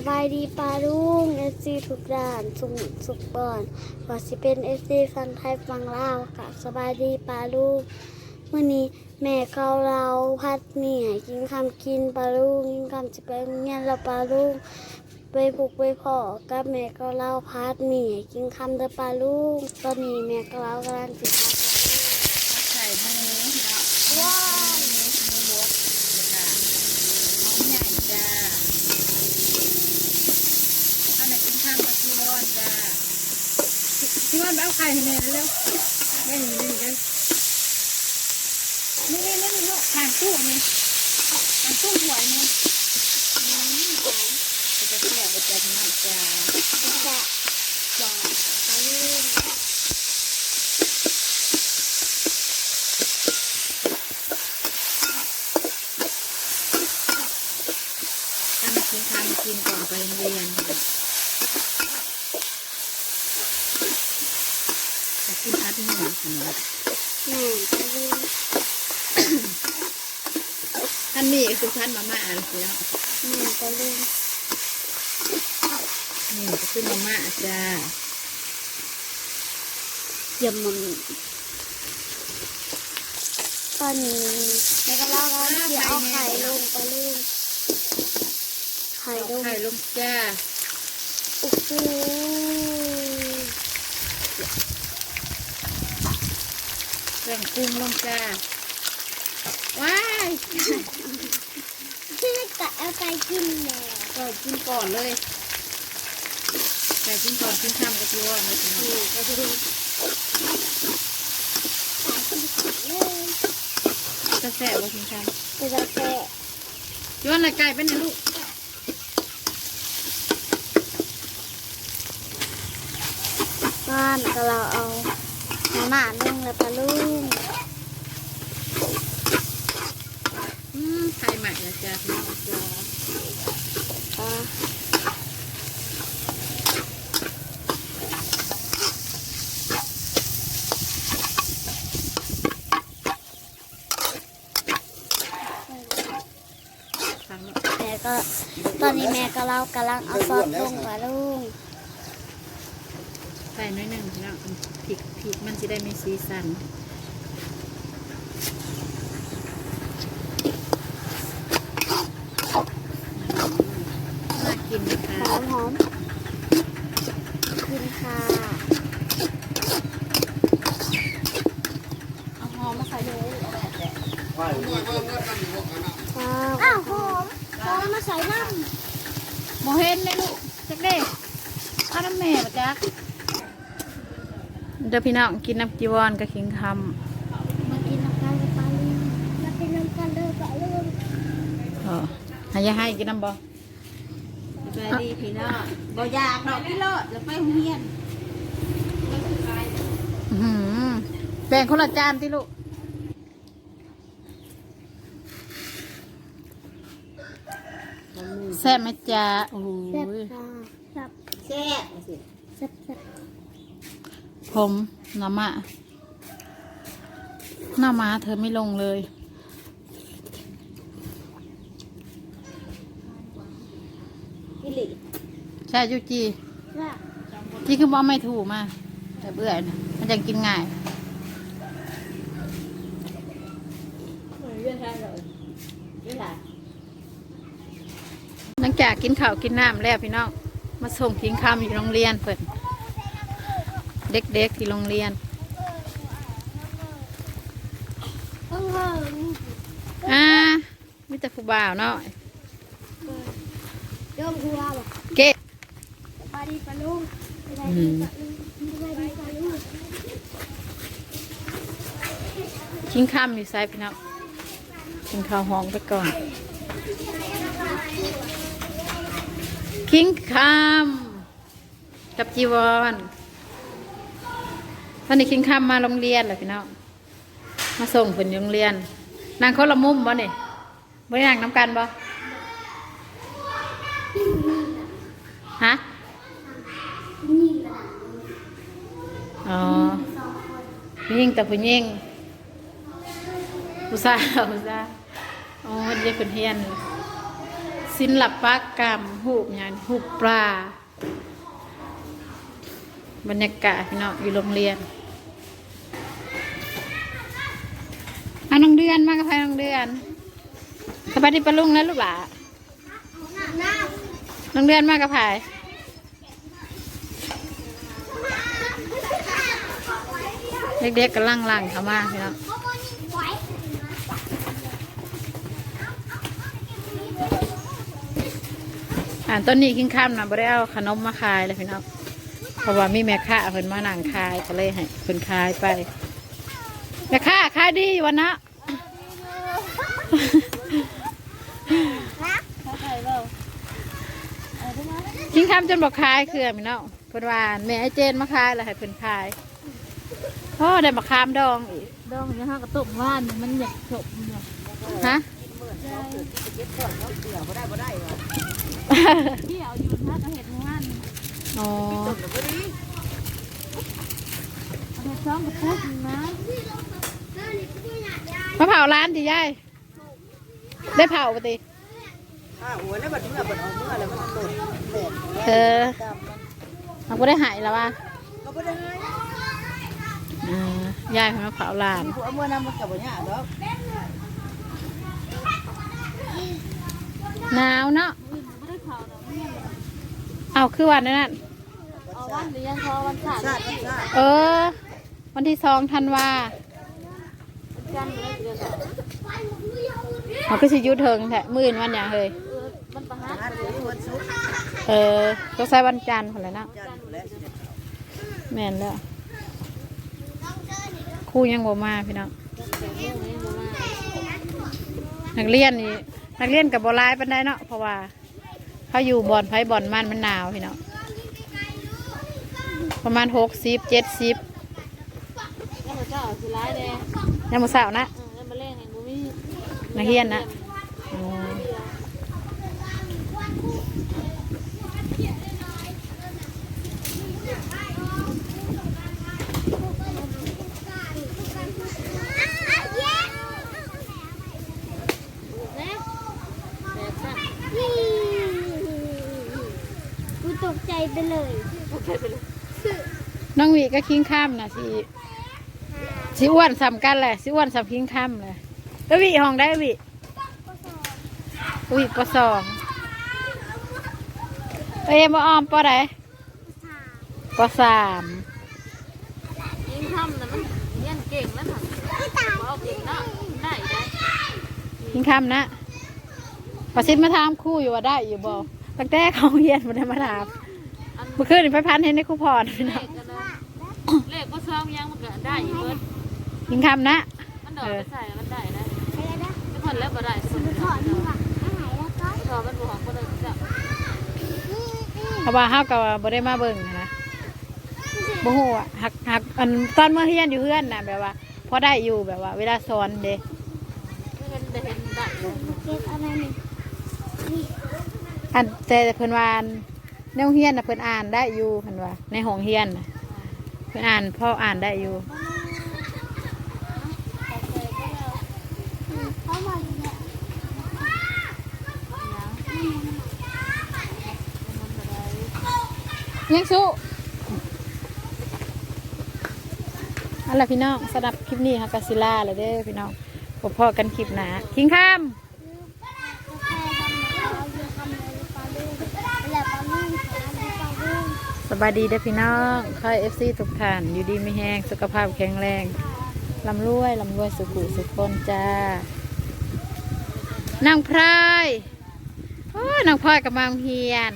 สบายดีปลาลุงเอซีทุกด่านสุขสุขบอนว่าสิเป็นเอซีฟังไทยฟังลาวกับสบายดีปลาลุงเมื่อนี้แม่เขาเราพัดหมี่ให้กินคำกินปลาลุงกินคำจะไปโรงเงี้ยแล้วปลาลุงไปปลุกไปพ่อกับแม่เขาเราพัดหมี่ให้กินคำเดอปลาลุงตอนนี้แม่เขาเรากำลังสิพัด ใส่หมูเนาะ ว้าว หมูหมูบดแล้วก็หอมใหญ่จ้าอันไหนกินข้าวกับพี่ร้อนจ้า พี่ร้อนไปเอาไข่ให้แม่เร็วแม่นี่นี่กันนี่นี่นี่ลูกทางตู้นี่ทางตู้หวยนี่อืมหอมจะจะเสียจะพี่น้องจ้าจะจะปลาลุงถ้ามากินข้าวมากินก่อนไปโรงเรียน จะกินพัดหมูขนมแม่ปลาลุงท่านนี่คือท่านมาม่าอะไรแล้วแม่ปลาลุงนี่จะขึ้นมาม่าจ้าเยี่ยมมันตอนนี้ในกระลาก็เดี๋ยวเอาไข่ลงไปเลยไข่ลงไข่ลงจ้าโอ้โห เครื่องปรุงลงจ้า ว้ายที่กะเอาไปกินแล้วก็กินก่อนเลยไก่กินก่อนกินข้ามกับพี่ว่านะสิเนาะก็คือขายกินก่อนเลยจะแสบว่ากินข้ามจะจะแกะย้อนละไก่เป็นไงลูกบ้านก็เราเอา มาม่าลงแล้วปลาลุงอืมไข่ใหม่ละจ้าพี่น้องจ้าปลาทางเนาะแม่ก็ตอนนี้แม่ก็เรากำลังเอาซอสลงปลาลุง ส่น้อยหนึ่งพี่น้องพริกพริกมันจะได้มีสีสันน่ากินนะหคะอมหอมกินค่ะเอาหอมมาใส่เลยเอาแบบแหละว้าวอ้าวหอมหอมมาใส่น้โมเห็นเลยลูกจักเด้เอาน้ำแม่มาจักเดี๋ยวพี่น้องกินน้ำจีวรกับขิงคำมากินน้ำกันกับปลาลุงมากินน้ำกันเด้อปลาลุงำเออให้ยายให้กินน้ำบ่สวัสดีพี่น้องบ่อยากดอกพี่โลดแล้วไปโรงเรียนอื้อหือแบ่งคนละจานที่ลูกแซ่บไหมจ๊ะโอ้แซ่บยค่ะแซ่บแซ่บสิแซ่บแซ่บ ผมน้ำมะหน้ามาเธอไม่ลงเลยพี่หลีใช่ยูจีแซ่บจีคือว่าไม่ถูกมา แต่เบื่อนะมันจะกินง่ายเรื่องอะไรเลยเรื่องอะไรหลังจากกินข้าวกินน้ำแล้วพี่น้อง มาส่งกินข้าวอยู่โรงเรียนเพิ่น เด็กๆที่โรงเรียนเพิ่งเพิ่งอ่ามิตรผู้บ่าวเนาะเริ่มกลัวบ่เกะปลาดีปลาลุงปลาดีปลาลุงปลาดีปลาลุงกินข้ามอยู่ไซพี่น้องกินข้าวห้องไปก่อนกินข้ามกับจีวร ตอนนี้กินข้ามมาโรงเรียนเหรอพี่น้องมาส่งเพิ่นโรงเรียน นางเขาละมุมบ่เนี่ยบ่ได้นางน้ำกันบ่ฮะอ๋อผู้หญิงแต่ผู้หญิงผู้สาวผู้สาวอ๋อเด็กคนเฮียนศิลปกรรมหูปอย่างหูปลา บรรยากาศพี่น้องอยู่โรงเรียนเอาน้องเดือนมากับใครน้องเดือนสบายดีปะลุงนะลูกหลาน้องเดือนมากับใครเด็กๆกำลังลังเขามาพี่น้องอ่านต้นนี้ขิงข้ามนะบ่ได้เอาขนมมาขายเลยพี่น้อง เพราะว่ามีแม่ค้าเพิ่นมานั่งขายก็เลยให้เพิ่นขายไป แม่ค้าขายดีวันนะขิ้งข้ามจนบอกขายเครือพี่น้องเพิ่นว่าแม่ไอเจนมาขายแล้วให้เพิ่นขายโอ้ได้มาคามดองอีกดองยังห้ากระตุกว่านมันอยากจบเนี่ยฮะพี่เอาอยู่ถ้ากระเห็ดว่าน อ๋อเอาไปซ้อมกระตุกนะมาเผาร้านดิยายได้เผาปะติอ่าหัวแล้วบัดเมื่อบัดเอาเมื่อแล้วมันโดดแดดเธอเราก็ได้หายแล้วว่ะก็ไม่ได้ให้อ่ายายเขามาเผาร้านที่ผัวเมื่อนั้นมันกับบ่ยากดอกหนาวเนาะไม่ได้เผาหรอกเนี่ยเอาคือวันนั้น เอาวันเรียนพอวันขาดชาติชาติเออ วันที่สองธันวาวันจันทร์ไม่ได้เรียนหรอกเขาก็สิยุดเทิงแท้มื่นวันอย่างเฮ้ยเออมันประหารวันศุกร์เออต้องใช้วันจันทร์คนละเนาะจันทร์และแม่นแล้วครูยังบ่มาพี่น้องแข่งเรื่องนี้มานักเรียนนี่นักเรียนกับบ่ร้ายปานใดเนาะเพราะว่าเขาอยู่บ่อนไผบ่อนมันมันหนาวพี่น้อง ประมาณหกสิบเจ็ดสิบแล้วมันก็เอาสิร้ายเลยยังมื้อเช้านะ เออแล้วมาเล่นไงบุ้มี่นักเรียนนะอ๋อ แบบสั้น กูตกใจไปเลย โอเคไปเลย น้องวีก็คิงข้ามนะสิสิอ้วนสำกันแหละสิอ้วนสำคิงข้ามเลยเอวีห้องได้วีวีปสองเอ้ยมาออมปอไหนปสามยิงทำนะมันเรียนเก่งแล้วค่ะบอกเก่งนะได้ได้ยิงข้ามนะประสิทธิ์มาถามคู่อยู่ว่าได้อยู่บ่ตั้งแต่เขาเรียนมาได้มาถามเมื่อคืนนี่ไปพันเห็นในครู่พรพี่น้อง ขกันเลยเลขก็ซ้ อมยังมันก็ได้อีกเบิดคิงข้ามนะ มันดอกไปใส่มันได้นะไม่ผ่อนแล้วก็ได้สุดถอดนี่ว่ะอาหารแล้วก็ถอดมันบวกก็เลยจะเพราะว่าเฮากับบ่ได้มาเบิ่งนะบ่ฮู้อะหักหักอันตอนเมื่อเรียนอยู่เพื่อนน่ะแบบว่าพอได้อยู่แบบว่า เวลาสอนเด้ไม่เห็นได้เห็นได้เก็บอะไรนี่นี่อันแต่เพิ่นว่าอันในโรงเรียนน่ะเพิ่นอ่านได้อยู่เพิ่นว่าในห้องเรียนน่ะ พิ่นอ่านพ่ออ่านได้อยู่ยังสู้เอันละพี่น้องสำหรับคลิปนี้ฮักกาซิล่าเลยเด้อพี่น้องพบพ่อกันคลิปหนาคิงข้าม กาแฟทำเราอยู่ทำเลยปลาลูกแล้วปลาลูกปลาลูกปลาลูก ส บายดีเด้อพี่น้องค่ายเอฟซีทุกท่าน อยู่ดีไม่แห้ง สุขภาพแข็งแรงลำรวยลำรวยสุขุสุขคนจ้านางพรายโอ้นางพรายกับมางเฮียน